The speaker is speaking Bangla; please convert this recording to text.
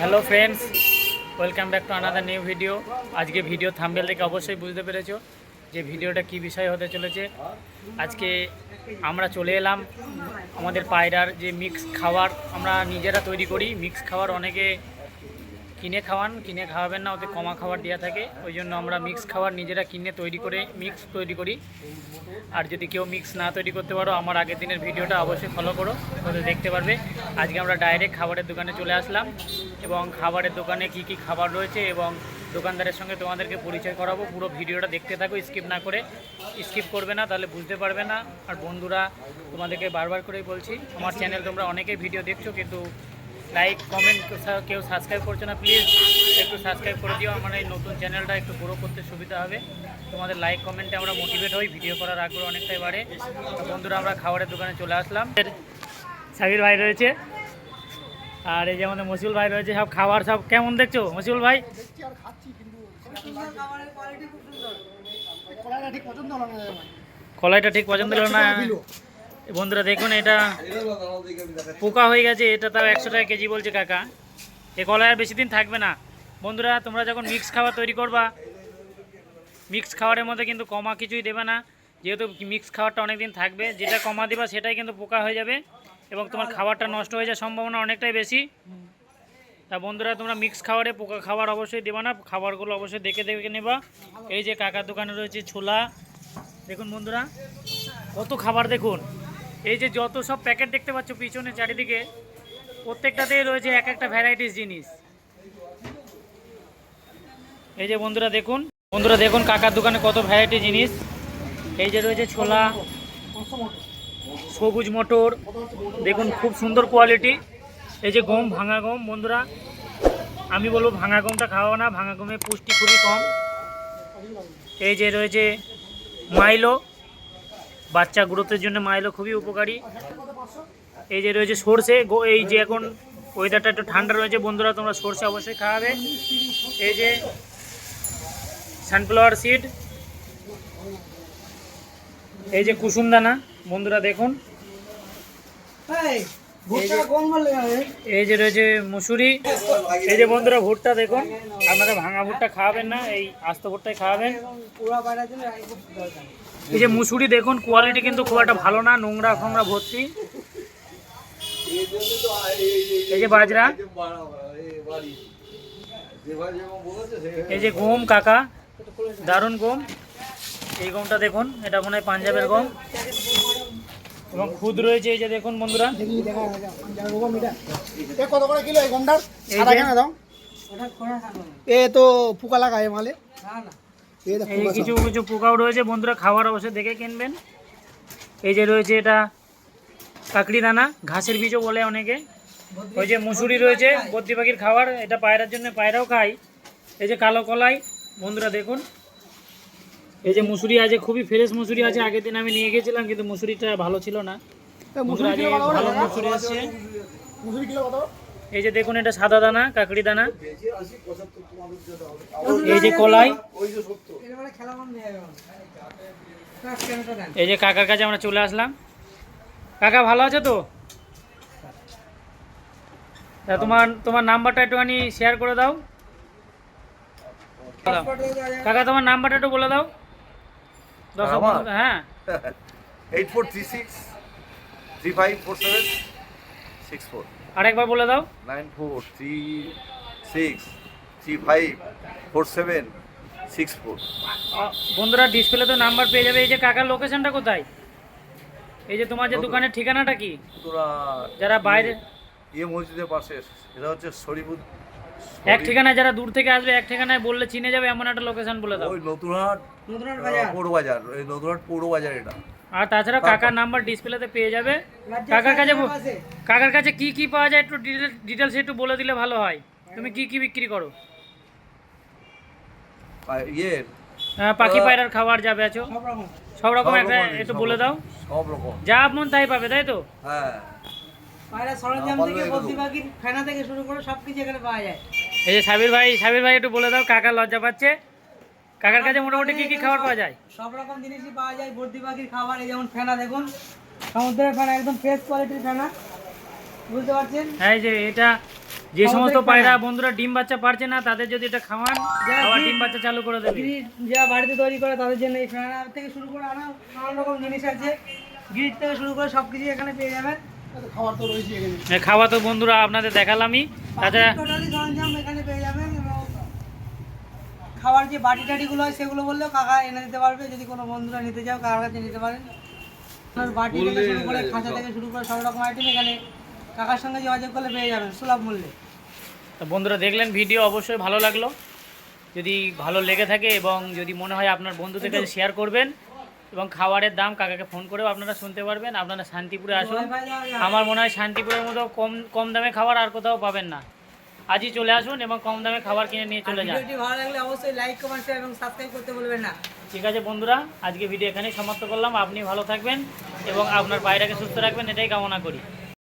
Hello friends welcome back to another new video আজকে ভিডিও থাম্বেল থেকে অবশ্যই বুঝতে পেরেছ যে ভিডিওটা কি বিষয় হতে চলেছে। আজকে আমরা চলে এলাম আমাদের পায়রার যে মিক্স খাবার আমরা নিজেরা তৈরি করি। মিক্স খাবার অনেকে কিনে খাওয়ান, কিনে খাওয়াবেন না, ওতে কমা খাবার দেওয়া থাকে। ওই জন্য আমরা মিক্স খাবার নিজেরা কিনে তৈরি করে মিক্স তৈরি করি। আর যদি কেউ মিক্স না তৈরি করতে পারো, আমার আগের দিনের ভিডিওটা অবশ্যই ফলো করো, তাহলে দেখতে পারবে। আজকে আমরা ডাইরেক্ট খাবারের দোকানে চলে আসলাম এবং খাবারের দোকানে কি কি খাবার রয়েছে এবং দোকানদারের সঙ্গে তোমাদেরকে পরিচয় করাবো। পুরো ভিডিওটা দেখতে থাকো স্কিপ না করে। স্কিপ করবে না, তাহলে বুঝতে পারবে না। আর বন্ধুরা, তোমাদেরকে বারবার করেই বলছি, আমার চ্যানেল তোমরা অনেকেই ভিডিও দেখছ, কিন্তু লাইক কমেন্ট কেউ সাবস্ক্রাইব করছ না প্লিজ একটু সাবস্ক্রাইব করে দিও। আমার এই নতুন চ্যানেলটা একটু গ্রো করতে সুবিধা হবে। তোমাদের লাইক কমেন্টে আমরা মোটিভেট হই ভিডিও করার আগ্রহ অনেকটাই বাড়ে। বন্ধুরা আমরা খাবারের দোকানে চলে আসলাম। সাবির ভাই রয়েছে। আর এই যে আমাদের মসিউল ভাই রয়েছে সব খাবার সব কেমন দেখছ মসিউল ভাই? কলাইটা ঠিক পছন্দ হলো না। বন্ধুরা দেখুন এটা পোকা হয়ে গেছে, এটা তাও একশো টাকা কেজি বলছে কাকা। এ কলাই আর বেশি দিন থাকবে না। বন্ধুরা, তোমরা যখন মিক্স খাবার তৈরি করবা মিক্স খাবারের মধ্যে কিন্তু কমা কিছুই দেবে না। যেহেতু মিক্স খাবারটা অনেক দিন থাকবে, যেটা কমা দেবা সেটাই কিন্তু পোকা হয়ে যাবে এবং তোমার খাবারটা নষ্ট হয়ে যাওয়ার সম্ভাবনা অনেকটাই বেশি। তা বন্ধুরা, তোমরা মিক্স খাবারে পোকা খাবার অবশ্যই দেবা না, খাবারগুলো অবশ্যই দেখে দেখে নেবা। এই যে কাকার দোকানে রয়েছে ছোলা। দেখুন বন্ধুরা, কত খাবার দেখুন। এই যে যত সব প্যাকেট দেখতে পাচ্ছ পিছনে, চারিদিকে, প্রত্যেকটাতেই রয়েছে এক একটা ভ্যারাইটিস জিনিস। এই যে বন্ধুরা দেখুন বন্ধুরা দেখুন কাকার দোকানে কত ভ্যারাইটি জিনিস। এই যে রয়েছে ছোলা, সবুজ মটর, দেখুন খুব সুন্দর কোয়ালিটি এই যে গম, ভাঙা গম, বন্ধুরা, আমি বলব ভাঙা গমটা খাওয়া না, ভাঙা গমের পুষ্টি খুবই কম। এই যে রয়েছে মাইলো বাচ্চা গ্রোথের জন্য মাইলো খুবই উপকারী। এই যে রয়েছে সর্ষে এই যে এখন ওয়েদারটা একটু ঠান্ডা রয়েছে, বন্ধুরা তোমরা সর্ষে অবশ্যই খাওয়াবে। এই যে সানফ্লাওয়ার সিড এই যে কুসুম দানা বন্ধুরা দেখুন। এই। যে রয়েছে মুসুরি। এই যে বন্ধুরা ভুট্টা দেখুন। আপনারা ভাঙা ভুট্টা খাওয়াবেন না এই আস্ত ভুট্টাই খাওয়াবেন। এই যে মুসুরি দেখুন কোয়ালিটি কিন্তু খুব একটা ভালো না নোংরা ফোংরা ভর্তি। এই যে বাজরা। এই যে গম কাকা দারুণ গম। এই গমটা দেখুন এটা মনে হয় পাঞ্জাবের গম। এবং খুদ রয়েছে এই যে দেখুন বন্ধুরা। কত করে কিলো এই গমটার সাদা কেন দাও। এ তো পোকা লাগায় মালে। এই কিছু কিছু পোকাও রয়েছে বন্ধুরা খাবার অবশ্যই দেখে কিনবেন। এই যে রয়েছে এটা কাকড়ি দানা ঘাসের বীজও বলে অনেকে। ওই যে মুসুরি রয়েছে বদ্রি পাখির খাবার এটা পায়রার জন্য পায়রাও খায়। এই যে কালো কলাই বন্ধুরা দেখুন। এই যে মুসুরি আছে খুবই ফ্রেশ মুসুরি আছে আগের দিন আমি নিয়ে গেছিলাম কিন্তু মুসুরিটা ভালো ছিল না। ভালো মুসুরি এই যে দেখুন এটা সাদা দানা কাকড়ি দানা। এই যে কলাই। এই যে কাকার কাছে আমরা চলে আসলাম। কাকা ভালো আছে তো? তা তোমার তোমার নাম্বারটা একটুখানি শেয়ার করে দাও। কাকা তোমার নাম্বারটা একটু বলে দাও। হ্যাঁ। Eight four three six three five four seven six four আরেকবার বলে দাও। Nine four three six three five four seven six four বন্ধুরা ডিসপ্লে তো নাম্বার পেয়ে যাবে। এই যে কাকার লোকেশনটা কোথায়? এই যে তোমার যে দোকানের ঠিকানাটা কি? যারা বাইরে ইয়ে মসজিদের পাশে এটা হচ্ছে শরীফুদ এক ঠিকানায় যারা দূর থেকে আসবে এক ঠিকানায় বললে চিনে যাবে এমন একটা লোকেশন বলে দাও। ওই নতুনহাট পৌর বাজার ওই নতুনহাট পৌর বাজার এটা। আর তাছাড়া কাকার নাম্বার ডিসপ্লেতে পেয়ে যাবে। কাকার কাছে কাকার কাছে কি কি পাওয়া যায় একটু ডিটেলস একটু বলে দিলে ভালো হয়। তুমি কি কি বিক্রি করো? ইয়ে পাখি পায়রার খাবার যাবে আছো সব রকম। সব একটা একটু বলে দাও। সব রকম। যা মন তাই পাবে তাই তো? হ্যাঁ। পায়রা সরঞ্জাম থেকে পাখির ফেনা থেকে শুরু করে সব কিছু এখানে পাওয়া যায়। এই যে সাবির ভাই সাবির ভাই একটু বলে দাও কাকা লজ্জা পাচ্ছে? কাকার কাছে মোটামুটি কি কি খাবার পাওয়া যায়? সব রকম জিনিসই পাওয়া যায় পাখির খাবার এই যেমন ফেনা দেখুন। সমুদ্রের ফেনা একদম ফ্রেশ কোয়ালিটির ফেনা। বুঝতে পারছেন? হ্যাঁ যে এটা যে সমস্ত পায়রা বন্ধুরা ডিম বাচ্চা পারছে না তাদের যদি এটা খাওয়ান আবার ডিম- বাচ্চা চালু করে দেবে। যারা বাড়িতে তৈরি করে তাদের জন্য এই ফেনা থেকে শুরু করে নানান রকম জিনিস আছে। গ্রিড থেকে শুরু করে সব কিছু এখানে পেয়ে যাবেন। খাওয়া তো বন্ধুরা আপনাদের দেখালামই। তাছাড়া টোটালি সরঞ্জাম এখানে পেয়ে যাবেন এবং খাওয়ার যে বাটি টাটিগুলো হয় সেগুলো বললেও কাকা এনে দিতে পারবে যদি কোনো বন্ধুরা নিতে চাও কাকার কাছে নিতে পারেন। বাটি থেকে শুরু করে খাঁচা থেকে শুরু করে সব রকম আইটেম এখানে কাকার সঙ্গে যোগাযোগ করলে পেয়ে যাবেন সুলভ মূল্যে। তো বন্ধুরা দেখলেন ভিডিও অবশ্যই ভালো লাগল। যদি ভালো লেগে থাকে এবং যদি মনে হয় আপনার বন্ধুদের কাছে শেয়ার করবেন এবং খাবারের দাম কাকাকে ফোন করেও আপনারা শুনতে পারবেন। আপনারা শান্তিপুরে আসুন। আমার মনে হয় শান্তিপুরের মতো কম কম দামে খাবার আর কোথাও পাবেন না। আজই চলে আসুন এবং কম দামে খাবার কিনে নিয়ে চলে যান। ভিডিওটি ভালো লাগলে অবশ্যই লাইক কমেন্ট শেয়ার এবং সাবস্ক্রাইব করতে বলবেন না। ঠিক আছে বন্ধুরা আজকে ভিডিও এখানেই সমাপ্ত করলাম। আপনি ভালো থাকবেন এবং আপনার বাইরেকে সুস্থ রাখবেন এটাই কামনা করি।